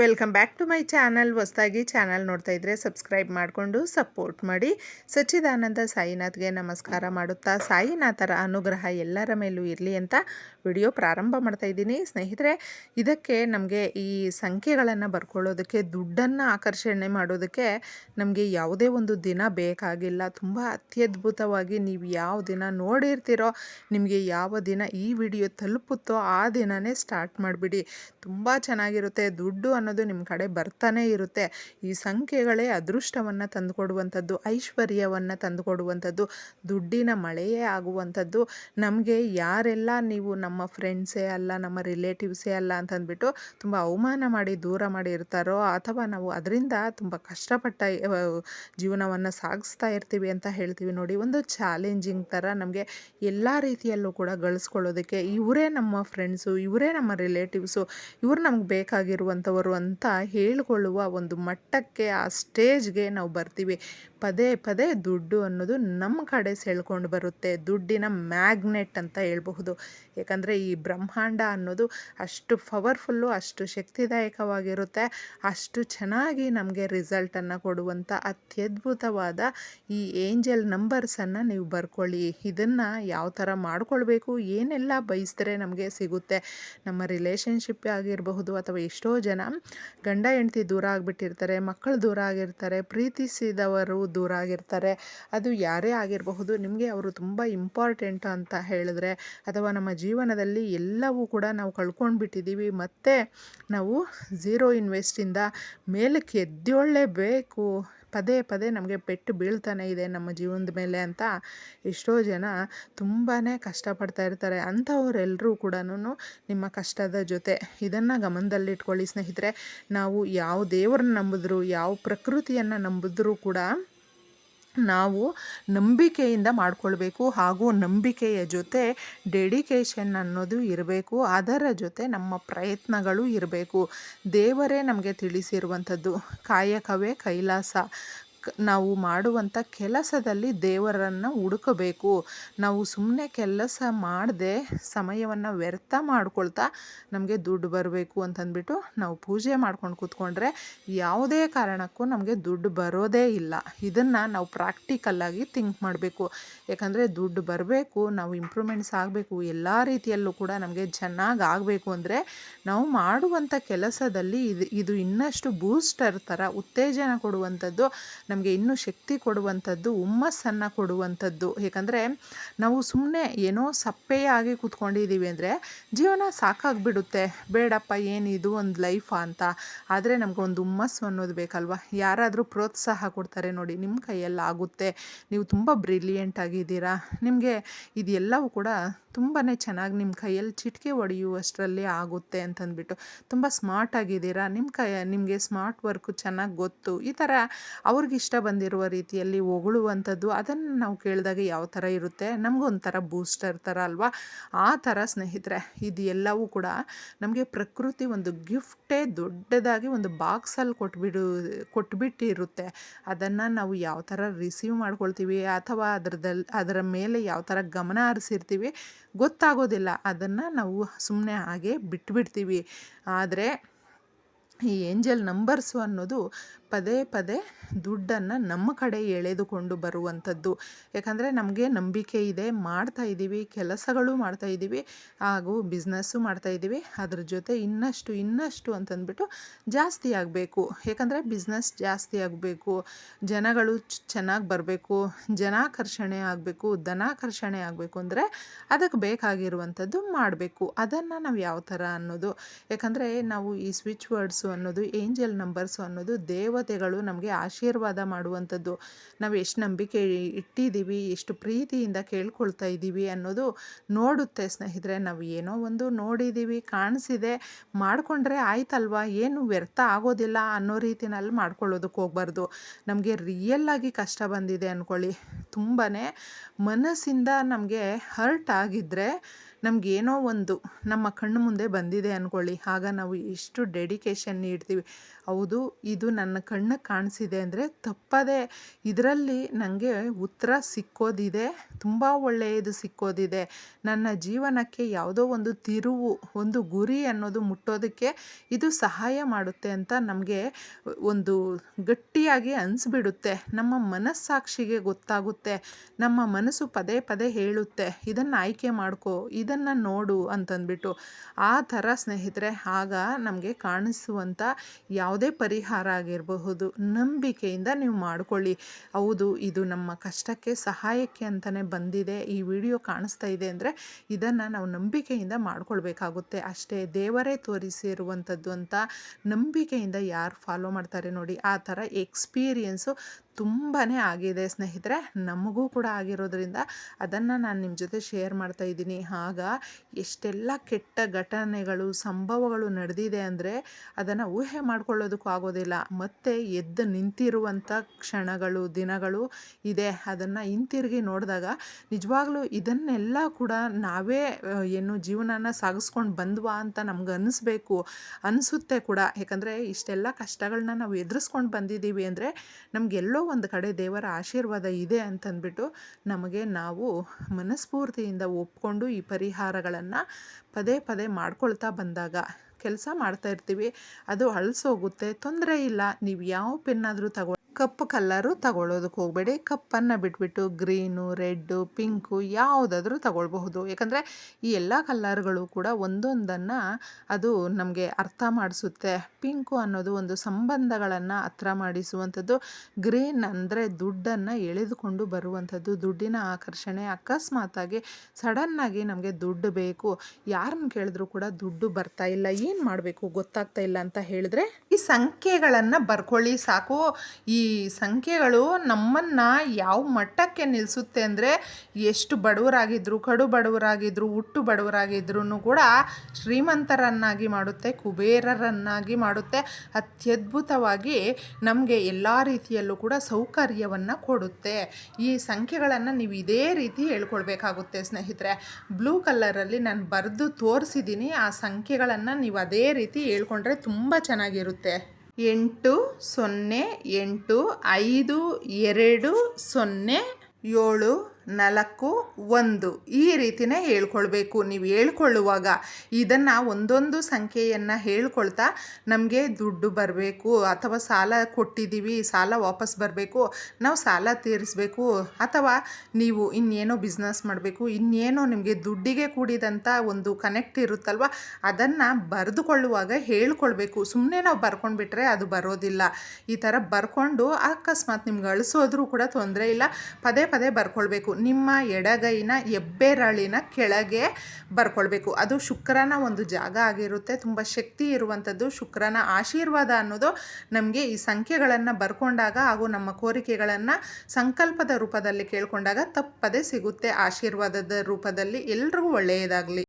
Welcome back to my channel. ಹೊಸದಾಗಿ channel ನೋಡ್ತಾ ಇದ್ದರೆ ಸಬ್ಸ್ಕ್ರೈಬ್ ಮಾಡಿಕೊಂಡು ಸಪೋರ್ಟ್ ಮಾಡಿ. ಸಚ್ಚಿದಾನಂದ ಸಾಯಿನಾಥ್ಗೆ ನಮಸ್ಕಾರ ಮಾಡುತ್ತಾ, ಸಾಯಿನಾಥರ ಅನುಗ್ರಹ ಎಲ್ಲರ ಮೇಲೂ ಇರಲಿ ಅಂತ ವಿಡಿಯೋ ಪ್ರಾರಂಭ ಮಾಡ್ತಾ ಇದ್ದೀನಿ. ಸ್ನೇಹಿತರೆ, ಇದಕ್ಕೆ ನಮಗೆ ಈ ಸಂಖ್ಯೆಗಳನ್ನು ಬರ್ಕೊಳ್ಳೋದಕ್ಕೆ, ದುಡ್ಡನ್ನು ಆಕರ್ಷಣೆ ಮಾಡೋದಕ್ಕೆ ನಮಗೆ ಯಾವುದೇ ಒಂದು ದಿನ ಬೇಕಾಗಿಲ್ಲ. ತುಂಬ ಅತ್ಯದ್ಭುತವಾಗಿ ನೀವು ಯಾವ ದಿನ ನೋಡಿರ್ತೀರೋ, ನಿಮಗೆ ಯಾವ ದಿನ ಈ ವಿಡಿಯೋ ತಲುಪುತ್ತೋ ಆ ದಿನವೇ ಸ್ಟಾರ್ಟ್ ಮಾಡಿಬಿಡಿ. ತುಂಬ ಚೆನ್ನಾಗಿರುತ್ತೆ. ದುಡ್ಡು ಅನ್ನೋದು ನಿಮ್ಮ ಕಡೆ ಬರ್ತಾನೆ ಇರುತ್ತೆ. ಈ ಸಂಖ್ಯೆಗಳೇ ಅದೃಷ್ಟವನ್ನು ತಂದುಕೊಡುವಂಥದ್ದು, ಐಶ್ವರ್ಯವನ್ನು ತಂದುಕೊಡುವಂಥದ್ದು, ದುಡ್ಡಿನ ಮಳೆಯೇ ಆಗುವಂಥದ್ದು. ನಮಗೆ ಯಾರೆಲ್ಲ ನೀವು ನಮ್ಮ ಫ್ರೆಂಡ್ಸೇ ಅಲ್ಲ, ನಮ್ಮ ರಿಲೇಟಿವ್ಸೇ ಅಲ್ಲ ಅಂತಂದ್ಬಿಟ್ಟು ತುಂಬ ಅವಮಾನ ಮಾಡಿ, ದೂರ ಮಾಡಿ ಇರ್ತಾರೋ ಅಥವಾ ನಾವು ಅದರಿಂದ ತುಂಬ ಕಷ್ಟಪಟ್ಟ ಜೀವನವನ್ನು ಸಾಗಿಸ್ತಾ ಇರ್ತೀವಿ ಅಂತ ಹೇಳ್ತೀವಿ ನೋಡಿ. ಒಂದು ಚಾಲೆಂಜಿಂಗ್ ಥರ ನಮಗೆ ಎಲ್ಲ ರೀತಿಯಲ್ಲೂ ಕೂಡ ಗಳಿಸ್ಕೊಳ್ಳೋದಕ್ಕೆ ಇವರೇ ನಮ್ಮ ಫ್ರೆಂಡ್ಸು, ಇವರೇ ನಮ್ಮ ರಿಲೇಟಿವ್ಸು, ಇವ್ರು ನಮ್ಗೆ ಬೇಕಾಗಿರುವಂಥವರು ಅಂತ ಹೇಳಿಕೊಳ್ಳುವ ಒಂದು ಮಟ್ಟಕ್ಕೆ, ಆ ಸ್ಟೇಜ್ಗೆ ನಾವು ಬರ್ತೀವಿ. ಪದೇ ಪದೇ ದುಡ್ಡು ಅನ್ನೋದು ನಮ್ಮ ಕಡೆ ಸೆಳ್ಕೊಂಡು ಬರುತ್ತೆ. ದುಡ್ಡಿನ ಮ್ಯಾಗ್ನೆಟ್ ಅಂತ ಹೇಳ್ಬಹುದು. ಯಾಕಂದರೆ ಈ ಬ್ರಹ್ಮಾಂಡ ಅನ್ನೋದು ಅಷ್ಟು ಪವರ್ಫುಲ್ಲು, ಅಷ್ಟು ಶಕ್ತಿದಾಯಕವಾಗಿರುತ್ತೆ. ಅಷ್ಟು ಚೆನ್ನಾಗಿ ನಮಗೆ ರಿಸಲ್ಟನ್ನು ಕೊಡುವಂಥ ಅತ್ಯದ್ಭುತವಾದ ಈ ಏಂಜಲ್ ನಂಬರ್ಸನ್ನು ನೀವು ಬರ್ಕೊಳ್ಳಿ. ಇದನ್ನು ಯಾವ ಥರ ಮಾಡ್ಕೊಳ್ಬೇಕು, ಏನೆಲ್ಲ ಬಯಸಿದ್ರೆ ನಮಗೆ ಸಿಗುತ್ತೆ. ನಮ್ಮ ರಿಲೇಷನ್ಶಿಪ್ ಆಗಿರಬಹುದು ಅಥವಾ ಎಷ್ಟೋ ಜನ ಗಂಡ ಹೆಂಡತಿ ದೂರ ಆಗಿಬಿಟ್ಟಿರ್ತಾರೆ, ಮಕ್ಕಳು ದೂರ ಆಗಿರ್ತಾರೆ, ಪ್ರೀತಿಸಿದವರು ದೂರ ಆಗಿರ್ತಾರೆ. ಅದು ಯಾರೇ ಆಗಿರಬಹುದು, ನಿಮಗೆ ಅವರು ತುಂಬ ಇಂಪಾರ್ಟೆಂಟ್ ಅಂತ ಹೇಳಿದ್ರೆ, ಅಥವಾ ನಮ್ಮ ಜೀವನದಲ್ಲಿ ಎಲ್ಲವೂ ಕೂಡ ನಾವು ಕಳ್ಕೊಂಡ್ಬಿಟ್ಟಿದ್ದೀವಿ ಮತ್ತು ನಾವು ಝೀರೋ ಇನ್ವೆಸ್ಟಿಂದ ಮೇಲಕ್ಕೆ ಎದ್ದೇಳಲೇಬೇಕು ಪದೇ ಪದೇ ನಮಗೆ ಪೆಟ್ಟು ಬೀಳ್ತಾನೆ ಇದೆ ನಮ್ಮ ಜೀವನದ ಮೇಲೆ ಅಂತ ಎಷ್ಟೋ ಜನ ತುಂಬಾ ಕಷ್ಟಪಡ್ತಾ ಇರ್ತಾರೆ. ಅಂಥವರೆಲ್ಲರೂ ಕೂಡ ನಿಮ್ಮ ಕಷ್ಟದ ಜೊತೆ. ಇದನ್ನು ಗಮನದಲ್ಲಿಟ್ಕೊಳ್ಳಿ ಸ್ನೇಹಿತರೆ. ನಾವು ಯಾವ ದೇವರನ್ನ ನಂಬಿದ್ರು, ಯಾವ ಪ್ರಕೃತಿಯನ್ನು ನಂಬಿದ್ರೂ ಕೂಡ ನಾವು ನಂಬಿಕೆಯಿಂದ ಮಾಡಿಕೊಳ್ಬೇಕು ಹಾಗೂ ನಂಬಿಕೆಯ ಜೊತೆ ಡೆಡಿಕೇಶನ್ ಅನ್ನೋದು ಇರಬೇಕು. ಅದರ ಜೊತೆ ನಮ್ಮ ಪ್ರಯತ್ನಗಳು ಇರಬೇಕು. ದೇವರೇ ನಮಗೆ ತಿಳಿಸಿರುವಂಥದ್ದು, ಕಾಯಕವೇ ಕೈಲಾಸ. ನಾವು ಮಾಡುವಂಥ ಕೆಲಸದಲ್ಲಿ ದೇವರನ್ನು ಹುಡುಕಬೇಕು. ನಾವು ಸುಮ್ಮನೆ ಕೆಲಸ ಮಾಡದೆ ಸಮಯವನ್ನು ವ್ಯರ್ಥ ಮಾಡ್ಕೊಳ್ತಾ ನಮಗೆ ದುಡ್ಡು ಬರಬೇಕು ಅಂತಂದ್ಬಿಟ್ಟು ನಾವು ಪೂಜೆ ಮಾಡ್ಕೊಂಡು ಕೂತ್ಕೊಂಡ್ರೆ ಯಾವುದೇ ಕಾರಣಕ್ಕೂ ನಮಗೆ ದುಡ್ಡು ಬರೋದೇ ಇಲ್ಲ. ಇದನ್ನು ನಾವು ಪ್ರಾಕ್ಟಿಕಲ್ಲಾಗಿ ಥಿಂಕ್ ಮಾಡಬೇಕು. ಯಾಕಂದರೆ ದುಡ್ಡು ಬರಬೇಕು, ನಾವು ಇಂಪ್ರೂವ್ಮೆಂಟ್ಸ್ ಆಗಬೇಕು, ಎಲ್ಲ ರೀತಿಯಲ್ಲೂ ಕೂಡ ನಮಗೆ ಚೆನ್ನಾಗಿ ಆಗಬೇಕು ಅಂದರೆ ನಾವು ಮಾಡುವಂಥ ಕೆಲಸದಲ್ಲಿ ಇದು ಇದು ಇನ್ನಷ್ಟು ಬೂಸ್ಟರ್ ಥರ ಉತ್ತೇಜನ ಕೊಡುವಂಥದ್ದು ನಮಗೆ ಇನ್ನೂ ಶಕ್ತಿ ಕೊಡುವಂಥದ್ದು, ಹುಮ್ಮಸ್ಸನ್ನು ಕೊಡುವಂಥದ್ದು. ಏಕೆಂದರೆ ನಾವು ಸುಮ್ಮನೆ ಏನೋ ಸಪ್ಪೆಯಾಗಿ ಕೂತ್ಕೊಂಡಿದ್ದೀವಿ ಅಂದರೆ ಜೀವನ ಸಾಕಾಗಿಬಿಡುತ್ತೆ. ಬೇಡಪ್ಪ ಏನಿದು ಒಂದು ಲೈಫಾ ಅಂತ. ಆದರೆ ನಮಗೊಂದು ಹುಮ್ಮಸ್ಸು ಅನ್ನೋದು ಬೇಕಲ್ವ? ಯಾರಾದರೂ ಪ್ರೋತ್ಸಾಹ ಕೊಡ್ತಾರೆ ನೋಡಿ ನಿಮ್ಮ ಕೈಯಲ್ಲಿ ಆಗುತ್ತೆ. ನೀವು ತುಂಬ ಬ್ರಿಲಿಯೆಂಟ್ ಆಗಿದ್ದೀರಾ. ನಿಮಗೆ ಇದೆಲ್ಲವೂ ಕೂಡ ತುಂಬಾ ಚೆನ್ನಾಗಿ ನಿಮ್ಮ ಕೈಯಲ್ಲಿ ಚಿಟಿಕೆ ಹೊಡೆಯುವಷ್ಟರಲ್ಲಿ ಆಗುತ್ತೆ ಅಂತಂದ್ಬಿಟ್ಟು. ತುಂಬ ಸ್ಮಾರ್ಟ್ ಆಗಿದ್ದೀರಾ. ನಿಮ್ಮ ಕೈ, ನಿಮಗೆ ಸ್ಮಾರ್ಟ್ ವರ್ಕು ಚೆನ್ನಾಗಿ ಗೊತ್ತು. ಈ ಥರ ಅವ್ರಿಗಿಷ್ಟ ಬಂದಿರುವ ರೀತಿಯಲ್ಲಿ ಹೊಗಳುವಂಥದ್ದು, ಅದನ್ನು ನಾವು ಕೇಳಿದಾಗ ಯಾವ ಥರ ಇರುತ್ತೆ? ನಮಗೊಂಥರ ಬೂಸ್ಟರ್ ಥರ ಅಲ್ವಾ? ಆ ಥರ ಸ್ನೇಹಿತರೆ ಇದು ಎಲ್ಲವೂ ಕೂಡ ನಮಗೆ ಪ್ರಕೃತಿ ಒಂದು ಗಿಫ್ಟೇ ದೊಡ್ಡದಾಗಿ ಒಂದು ಬಾಕ್ಸಲ್ಲಿ ಕೊಟ್ಬಿಡು, ಕೊಟ್ಬಿಟ್ಟಿರುತ್ತೆ. ಅದನ್ನು ನಾವು ಯಾವ ಥರ ರಿಸೀವ್ ಮಾಡ್ಕೊಳ್ತೀವಿ ಅಥವಾ ಅದರದಲ್ಲಿ ಅದರ ಮೇಲೆ ಯಾವ ಥರ ಗಮನ ಹರಿಸಿರ್ತೀವಿ ಗೊತ್ತಾಗೋದಿಲ್ಲ. ಅದನ್ನು ನಾವು ಸುಮ್ಮನೆ ಹಾಗೆ ಬಿಟ್ಬಿಡ್ತೀವಿ. ಆದರೆ ಈ ಏಂಜಲ್ ನಂಬರ್ಸು ಅನ್ನೋದು ಪದೇ ಪದೇ ದುಡ್ಡನ್ನು ನಮ್ಮ ಕಡೆ ಎಳೆದುಕೊಂಡು ಬರುವಂಥದ್ದು. ಯಾಕಂದರೆ ನಮಗೆ ನಂಬಿಕೆ ಇದೆ, ಮಾಡ್ತಾ ಇದ್ದೀವಿ, ಕೆಲಸಗಳು ಮಾಡ್ತಾ ಇದ್ದೀವಿ, ಹಾಗೂ ಬಿಸ್ನೆಸ್ಸು ಮಾಡ್ತಾ ಇದ್ದೀವಿ. ಅದ್ರ ಜೊತೆ ಇನ್ನಷ್ಟು ಇನ್ನಷ್ಟು ಅಂತಂದ್ಬಿಟ್ಟು ಜಾಸ್ತಿ ಆಗಬೇಕು. ಯಾಕಂದರೆ ಬಿಸ್ನೆಸ್ ಜಾಸ್ತಿ ಆಗಬೇಕು, ಜನಗಳು ಚೆನ್ನಾಗಿ ಬರಬೇಕು, ಜನಾಕರ್ಷಣೆ ಆಗಬೇಕು, ಧನಾಕರ್ಷಣೆ ಆಗಬೇಕು ಅಂದರೆ ಅದಕ್ಕೆ ಬೇಕಾಗಿರುವಂಥದ್ದು ಮಾಡಬೇಕು. ಅದನ್ನು ನಾವು ಯಾವ ಥರ ಅನ್ನೋದು. ಯಾಕಂದರೆ ನಾವು ಈ ಸ್ವಿಚ್ ವರ್ಡ್ಸು ಅನ್ನೋದು, ಏಂಜಲ್ ನಂಬರ್ಸು ಅನ್ನೋದು ದೇವತೆಗಳು ನಮಗೆ ಆಶೀರ್ವಾದ ಮಾಡುವಂಥದ್ದು. ನಾವು ಎಷ್ಟು ನಂಬಿಕೆ ಇಟ್ಟಿದ್ದೀವಿ ಎಷ್ಟು ಪ್ರೀತಿಯಿಂದ ಕೇಳ್ಕೊಳ್ತಾ ಇದ್ದೀವಿ ಅನ್ನೋದು ನೋಡುತ್ತೆ ಸ್ನೇಹಿತರೆ. ನಾವು ಏನೋ ಒಂದು ನೋಡಿದ್ದೀವಿ ಕಾಣಿಸಿದೆ, ಮಾಡಿಕೊಂಡ್ರೆ ಆಯ್ತಲ್ವಾ? ಏನು ವ್ಯರ್ಥ ಆಗೋದಿಲ್ಲ ಅನ್ನೋ ರೀತಿನಲ್ಲಿ ಮಾಡ್ಕೊಳ್ಳೋದಕ್ಕೆ ಹೋಗ್ಬಾರ್ದು. ನಮಗೆ ರಿಯಲ್ಲಾಗಿ ಕಷ್ಟ ಬಂದಿದೆ ಅಂದ್ಕೊಳ್ಳಿ ತುಂಬಾ ಮನಸ್ಸಿಂದ ನಮಗೆ ಹರ್ಟ್ ಆಗಿದ್ದರೆ ನಮಗೇನೋ ಒಂದು ನಮ್ಮ ಕಣ್ಣು ಮುಂದೆ ಬಂದಿದೆ ಅಂದ್ಕೊಳ್ಳಿ ಆಗ ನಾವು ಎಷ್ಟು ಡೆಡಿಕೇಶನ್ ನೀಡ್ತೀವಿ. ಹೌದು, ಇದು ನನ್ನ ಕಣ್ಣು ಕಾಣಿಸಿದೆ ಅಂದರೆ ತಪ್ಪದೇ ಇದರಲ್ಲಿ ನನಗೆ ಉತ್ತರ ಸಿಕ್ಕೋದಿದೆ. ತುಂಬ ಒಳ್ಳೆಯದು ಸಿಕ್ಕೋದಿದೆ. ನನ್ನ ಜೀವನಕ್ಕೆ ಯಾವುದೋ ಒಂದು ತಿರುವು, ಒಂದು ಗುರಿ ಅನ್ನೋದು ಮುಟ್ಟೋದಕ್ಕೆ ಇದು ಸಹಾಯ ಮಾಡುತ್ತೆ ಅಂತ ನಮಗೆ ಒಂದು ಗಟ್ಟಿಯಾಗಿ ಅನಿಸ್ಬಿಡುತ್ತೆ. ನಮ್ಮ ಮನಸ್ಸಾಕ್ಷಿಗೆ ಗೊತ್ತಾಗುತ್ತೆ. ನಮ್ಮ ಮನಸ್ಸು ಪದೇ ಪದೇ ಹೇಳುತ್ತೆ, ಇದನ್ನು ಆಯ್ಕೆ ಮಾಡ್ಕೋ ಇದನ್ನು ನೋಡು ಅಂತಂದ್ಬಿಟ್ಟು ಆ ಥರ ಸ್ನೇಹಿತರೆ, ಆಗ ನಮಗೆ ಕಾಣಿಸುವಂಥ ಯಾವುದೇ ಪರಿಹಾರ ಆಗಿರಬಹುದು. ನಂಬಿಕೆಯಿಂದ ನೀವು ಮಾಡಿಕೊಳ್ಳಿ. ಹೌದು, ಇದು ನಮ್ಮ ಕಷ್ಟಕ್ಕೆ, ಸಹಾಯಕ್ಕೆ ಅಂತಲೇ ಬಂದಿದೆ. ಈ ವಿಡಿಯೋ ಕಾಣಿಸ್ತಾ ಇದೆ ಅಂದರೆ ಇದನ್ನು ನಾವು ನಂಬಿಕೆಯಿಂದ ಮಾಡ್ಕೊಳ್ಬೇಕಾಗುತ್ತೆ. ಅಷ್ಟೇ, ದೇವರೇ ತೋರಿಸಿರುವಂಥದ್ದು ಅಂತ ನಂಬಿಕೆಯಿಂದ ಯಾರು ಫಾಲೋ ಮಾಡ್ತಾರೆ ನೋಡಿ, ಆ ಥರ ಎಕ್ಸ್ಪೀರಿಯೆನ್ಸು ತುಂಬಾ ಆಗಿದೆ ಸ್ನೇಹಿತರೆ. ನಮಗೂ ಕೂಡ ಆಗಿರೋದ್ರಿಂದ ಅದನ್ನು ನಾನು ನಿಮ್ಮ ಜೊತೆ ಶೇರ್ ಮಾಡ್ತಾ ಇದ್ದೀನಿ. ಆಗ ಎಷ್ಟೆಲ್ಲ ಕೆಟ್ಟ ಘಟನೆಗಳು, ಸಂಭವಗಳು ನಡೆದಿದೆ ಅಂದರೆ ಅದನ್ನು ಊಹೆ ಮಾಡ್ಕೊಳ್ಳೋದಕ್ಕೂ ಆಗೋದಿಲ್ಲ. ಮತ್ತೆ ಎದ್ದು ನಿಂತಿರುವಂಥ ಕ್ಷಣಗಳು, ದಿನಗಳು ಇದೆ. ಅದನ್ನು ಹಿಂತಿರುಗಿ ನೋಡಿದಾಗ ನಿಜವಾಗ್ಲೂ ಇದನ್ನೆಲ್ಲ ಕೂಡ ನಾವೇ ಏನು ಜೀವನನ ಸಾಗಿಸ್ಕೊಂಡು ಬಂದ್ವಾ ಅಂತ ನಮ್ಗೆ ಅನ್ನಿಸ್ಬೇಕು ಅನಿಸುತ್ತೆ ಕೂಡ. ಯಾಕಂದರೆ ಇಷ್ಟೆಲ್ಲ ಕಷ್ಟಗಳನ್ನ ನಾವು ಎದುರಿಸ್ಕೊಂಡು ಬಂದಿದ್ದೀವಿ ಅಂದರೆ ನಮಗೆಲ್ಲೋ ಒಂದು ಕಡೆ ದೇವರ ಆಶೀರ್ವಾದ ಇದೆ ಅಂತಂದ್ಬಿಟ್ಟು ನಮಗೆ ನಾವು ಮನಸ್ಫೂರ್ತಿಯಿಂದ ಒಪ್ಕೊಂಡು ಈ ಪರಿಹಾರಗಳನ್ನು ಪದೇ ಪದೇ ಮಾಡ್ಕೊಳ್ತಾ ಬಂದಾಗ ಕೆಲಸ ಮಾಡ್ತಾ ಇರ್ತೀವಿ, ಅದು ಅಳಿಸೋಗುತ್ತೆ, ತೊಂದರೆ ಇಲ್ಲ, ನೀವು ಯಾವ ಪೆನ್ನಾದರೂ ತಗೊ ಕಪ್ಪು ಕಲ್ಲರು ತಗೊಳ್ಳೋದಕ್ಕೆ ಹೋಗಬೇಡಿ. ಕಪ್ಪನ್ನು ಬಿಟ್ಬಿಟ್ಟು ಗ್ರೀನು, ರೆಡ್ಡು, ಪಿಂಕು ಯಾವುದಾದ್ರೂ ತಗೊಳ್ಬಹುದು. ಯಾಕಂದರೆ ಈ ಎಲ್ಲ ಕಲ್ಲರ್ಗಳು ಕೂಡ ಒಂದೊಂದನ್ನು ಅದು ನಮಗೆ ಅರ್ಥ ಮಾಡಿಸುತ್ತೆ. ಪಿಂಕು ಅನ್ನೋದು ಒಂದು ಸಂಬಂಧಗಳನ್ನು ಹತ್ರ ಮಾಡಿಸುವಂಥದ್ದು, ಗ್ರೀನ್ ಅಂದರೆ ದುಡ್ಡನ್ನು ಎಳೆದುಕೊಂಡು ಬರುವಂಥದ್ದು, ದುಡ್ಡಿನ ಆಕರ್ಷಣೆ ಅಕಸ್ಮಾತಾಗಿ ಸಡನ್ನಾಗಿ ನಮಗೆ ದುಡ್ಡು ಬೇಕು. ಯಾರನ್ನ ಕೇಳಿದ್ರು ಕೂಡ ದುಡ್ಡು ಬರ್ತಾ ಇಲ್ಲ, ಏನು ಮಾಡಬೇಕು ಗೊತ್ತಾಗ್ತಾ ಇಲ್ಲ ಅಂತ ಹೇಳಿದ್ರೆ ಈ ಸಂಖ್ಯೆಗಳನ್ನು ಬರ್ಕೊಳ್ಳಿ ಸಾಕು. ಈ ಸಂಖ್ಯೆಗಳು ನಮ್ಮನ್ನು ಯಾವ ಮಟ್ಟಕ್ಕೆ ನಿಲ್ಲಿಸುತ್ತೆ ಅಂದರೆ ಎಷ್ಟು ಬಡವರಾಗಿದ್ದರು ಕಡು ಬಡವರಾಗಿದ್ದರು ಹುಟ್ಟು ಬಡವರಾಗಿದ್ರೂ ಕೂಡ ಶ್ರೀಮಂತರನ್ನಾಗಿ ಮಾಡುತ್ತೆ, ಕುಬೇರರನ್ನಾಗಿ ಮಾಡುತ್ತೆ. ಅತ್ಯದ್ಭುತವಾಗಿ ನಮಗೆ ಎಲ್ಲ ರೀತಿಯಲ್ಲೂ ಕೂಡ ಸೌಕರ್ಯವನ್ನು ಕೊಡುತ್ತೆ. ಈ ಸಂಖ್ಯೆಗಳನ್ನು ನೀವು ಇದೇ ರೀತಿ ಹೇಳ್ಕೊಳ್ಬೇಕಾಗುತ್ತೆ ಸ್ನೇಹಿತರೆ. ಬ್ಲೂ ಕಲರಲ್ಲಿ ನಾನು ಬರೆದು ತೋರಿಸಿದ್ದೀನಿ ಆ ಸಂಖ್ಯೆಗಳನ್ನು ನೀವು ಅದೇ ರೀತಿ ಹೇಳ್ಕೊಂಡ್ರೆ ತುಂಬ ಚೆನ್ನಾಗಿರುತ್ತೆ. ಎಂಟು ಸೊನ್ನೆ ಎಂಟು ಐದು ಎರಡು ಸೊನ್ನೆ ಏಳು ನಾಲ್ಕು ಒಂದು. ಈ ರೀತಿನೇ ಹೇಳ್ಕೊಳ್ಬೇಕು. ನೀವು ಹೇಳ್ಕೊಳ್ಳುವಾಗ ಇದನ್ನು ಒಂದೊಂದು ಸಂಖ್ಯೆಯನ್ನು ಹೇಳ್ಕೊಳ್ತಾ ನಮಗೆ ದುಡ್ಡು ಬರಬೇಕು. ಅಥವಾ ಸಾಲ ಕೊಟ್ಟಿದ್ದೀವಿ, ಸಾಲ ವಾಪಸ್ ಬರಬೇಕು, ನಾವು ಸಾಲ ತೀರಿಸಬೇಕು. ಅಥವಾ ನೀವು ಇನ್ನೇನೋ ಬಿಸ್ನೆಸ್ ಮಾಡಬೇಕು, ಇನ್ನೇನೋ ನಿಮಗೆ ದುಡ್ಡಿಗೆ ಕೂಡಿದಂಥ ಒಂದು ಕನೆಕ್ಟ್ ಇರುತ್ತಲ್ವ? ಅದನ್ನು ಬರೆದುಕೊಳ್ಳುವಾಗ ಹೇಳ್ಕೊಳ್ಬೇಕು. ಸುಮ್ಮನೆ ನಾವು ಬರ್ಕೊಂಡ್ಬಿಟ್ರೆ ಅದು ಬರೋದಿಲ್ಲ. ಈ ಥರ ಬರ್ಕೊಂಡು ಅಕಸ್ಮಾತ್ ನಿಮ್ಗೆ ಅಳಿಸೋದ್ರೂ ಕೂಡ ತೊಂದರೆ ಇಲ್ಲ. ಪದೇ ಪದೇ ಬರ್ಕೊಳ್ಬೇಕು. ನಿಮ್ಮ ಎಡಗೈನ ಹೆಬ್ಬೆರಳಿನ ಕೆಳಗೆ ಬರ್ಕೊಳ್ಬೇಕು. ಅದು ಶುಕ್ರನ ಒಂದು ಜಾಗ ಆಗಿರುತ್ತೆ. ತುಂಬ ಶಕ್ತಿ ಇರುವಂಥದ್ದು ಶುಕ್ರನ ಆಶೀರ್ವಾದ ಅನ್ನೋದು ನಮಗೆ ಈ ಸಂಖ್ಯೆಗಳನ್ನು ಬರ್ಕೊಂಡಾಗ ಹಾಗೂ ನಮ್ಮ ಕೋರಿಕೆಗಳನ್ನು ಸಂಕಲ್ಪದ ರೂಪದಲ್ಲಿ ಕೇಳ್ಕೊಂಡಾಗ ತಪ್ಪದೇ ಸಿಗುತ್ತೆ. ಆಶೀರ್ವಾದದ ರೂಪದಲ್ಲಿ ಎಲ್ರಿಗೂ ಒಳ್ಳೆಯದಾಗಲಿ.